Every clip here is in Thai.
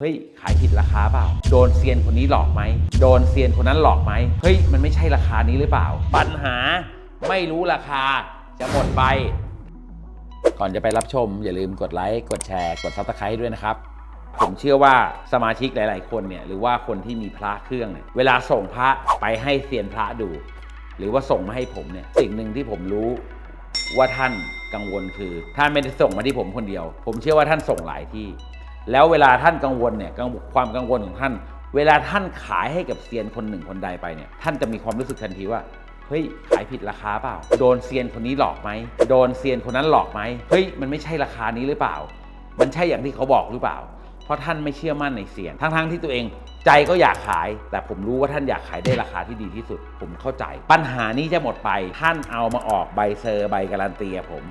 เฮ้ยขายผิดราคาเปล่า โดนเซียนคนนี้หลอกไหม โดนเซียนคนนั้นหลอกไหมเฮ้ยมันไม่ใช่ราคานี้หรือเปล่า ปัญหาไม่รู้ราคาจะหมดไป ก่อนจะไปรับชม อย่าลืมกดไลค์กดแชร์กดซับสไครต์ด้วยนะครับ ผมเชื่อว่าสมาชิกหลาย ๆ คนเนี่ยหรือว่าคนที่มีพระเครื่องเนี่ยเวลาส่งพระไปให้เซียนพระดู หรือว่าส่งมาให้ผมเนี่ยสิ่งหนึ่งที่ผมรู้ว่าท่านกังวลคือท่านไม่ได้ส่งมาที่ผมคนเดียว ผมเชื่อว่าท่านส่งหลายที่ แล้วเวลาท่านกังวลเนี่ยความกังวลของท่าน เวลาท่านขายให้กับเซียนคนหนึ่งคนใดไปเนี่ยท่านจะมีความรู้สึกทันทีว่าเฮ้ยขายผิดราคาเปล่า โดนเซียนคนนี้หลอกไหมโดนเซียนคนนั้นหลอกไหมเฮ้ยมันไม่ใช่ราคานี้หรือเปล่า มันใช่อย่างที่เขาบอกหรือเปล่า เพราะท่านไม่เชื่อมั่นในเสียง ทั้งๆที่ตัวเองใจก็อยากขาย แต่ผมรู้ว่าท่านอยากขายได้ราคาที่ดีที่สุด ผมเข้าใจ ปัญหานี้จะหมดไป ท่านเอามาออกใบเซอร์ใบการันตีผม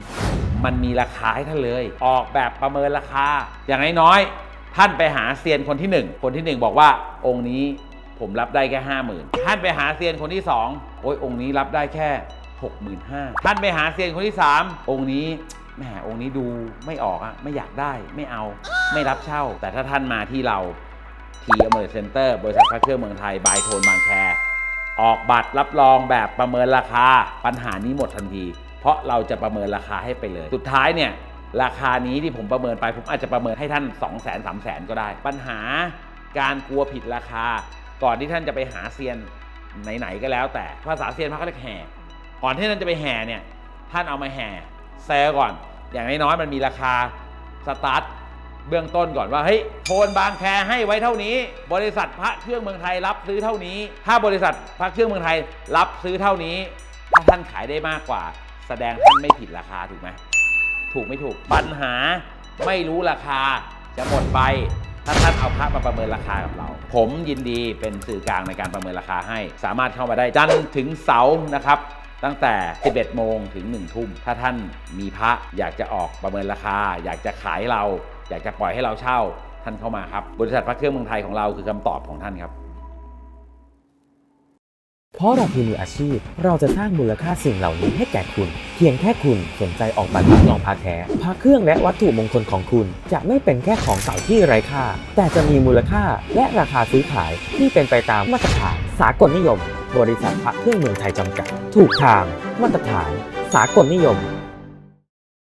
มันมีราคาให้ท่านเลย ออกแบบประเมินราคา อย่างน้อยๆท่านไปหาเซียนคนที่หนึ่งคนที่หนึ่งบอกว่าองค์นี้ผมรับได้แค่ห้าหมื่นท่านไปหาเซียนคนที่สองโอ้ยองค์นี้รับได้แค่หกหมื่นห้าท่านไปหาเซียนคนที่สามองค์นี้แหมองค์นี้ดูไม่ออกอะไม่อยากได้ไม่เอา ไม่รับเช่า แต่ถ้าท่านมาที่เราทีอเมริเซ็นเตอร์บริษัทพระเครื่องเมืองไทยบายโทนบางแค ออกบัตรรับรองแบบประเมินราคาปัญหานี้หมดทันที เพราะเราจะประเมินราคาให้ไปเลย สุดท้ายเนี่ยราคานี้ที่ผมประเมินไป ผมอาจจะประเมินให้ท่าน 2 0 0 0 0 0 3 0 0 0 0 ก็ได้ ปัญหาการกลัวผิดราคา ก่อนที่ท่านจะไปหาเซียนไหนๆก็แล้ว แต่ภาษาเซียนพระเรียกแห่ก่อนที่ท่านจะไปแห่เนี่ยท่านเอามาแห่แซก่อน อย่างน้อยๆมันมีราคาสตาร์ท เบื้องต้นก่อนว่าเฮ้ยโทนบางแคให้ไว้เท่านี้ บริษัทพระเครื่องเมืองไทยรับซื้อเท่านี้ ถ้าบริษัทพระเครื่องเมืองไทยรับซื้อเท่านี้ ถ้าท่านขายได้มากกว่า แสดงท่านไม่ผิดราคาถูกไหมถูกไม่ถูกปัญหาไม่รู้ราคาจะหมดไป ถ้าท่านเอาพระมาประเมินราคากับเรา ผมยินดีเป็นสื่อกลางในการประเมินราคาให้ สามารถเข้ามาได้จันทร์ถึงเสาร์นะครับตั้งแต่ 11 โมงถึง 1 ทุ่ม ถ้าท่านมีพระอยากจะออกประเมินราคา อยากจะขายเรา อยากจะปล่อยให้เราเช่าท่านเข้ามาครับ บริษัทพระเครื่องเมืองไทยของเราคือคำตอบของท่านครับ เพราะเราคือมืออาชีพ เราจะสร้างมูลค่าสิ่งเหล่านี้ให้แก่คุณ เพียงแค่คุณสนใจออกบัตรรับรองพาแท้พาเครื่องและวัตถุมงคลของคุณ จะไม่เป็นแค่ของเก่าที่ไร้ค่า แต่จะมีมูลค่าและราคาซื้อขายที่เป็นไปตามมาตรฐาน สากลนิยม บริษัทพระเครื่องเมืองไทยจำกัด ถูกทาง มาตรฐาน สากลนิยม